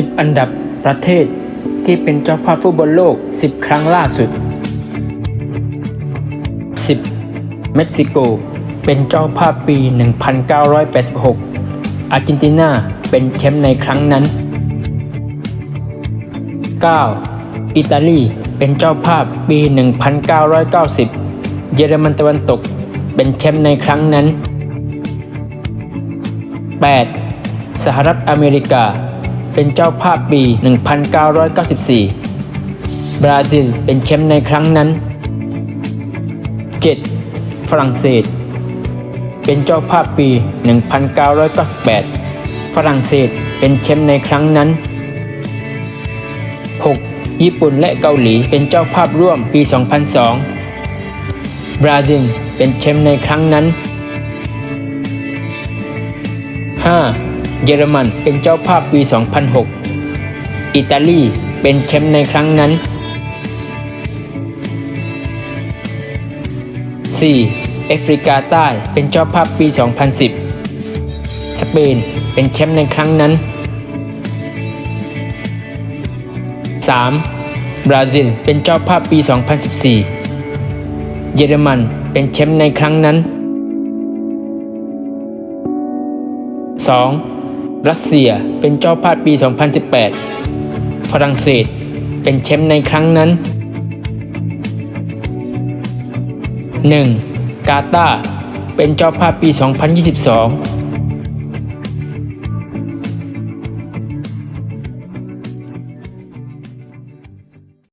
10 อันดับประเทศที่เป็นเจ้าภาพฟุตบอลโลก 10 ครั้งล่าสุด 10. เม็กซิโก เป็นเจ้าภาพปี 1986 อาร์เจนตินาเป็นแชมป์ในครั้งนั้น 9. อิตาลีเป็นเจ้าภาพปี 1990 เยอรมันตะวันตกเป็นแชมป์ในครั้งนั้น 8. สหรัฐอเมริกา เป็นเจ้าภาพปี 1994 บราซิลเป็นแชมป์ในครั้งนั้น 7. ฝรั่งเศส เป็นเจ้าภาพปี 1998 ฝรั่งเศสเป็นแชมป์ในครั้งนั้น 6. ญี่ปุ่นและเกาหลีเป็นเจ้าภาพร่วมปี 2002 บราซิลเป็นแชมป์ในครั้งนั้น 5. เยอรมันเป็นเจ้าภาพปี 2006 อิตาลีเป็นแชมป์ในครั้งนั้น 4. แอฟริกาใต้เป็นเจ้าภาพปี 2010 สเปนเป็นแชมป์ในครั้งนั้น 3. บราซิลเป็นเจ้าภาพปี 2014 เยอรมันเป็นแชมป์ในครั้งนั้น 2. รัสเซียเป็นเจ้าภาพปี 2018 ฝรั่งเศสเป็นแชมป์ในครั้งนั้น 1. กาตาร์เป็นเจ้าภาพปี 2022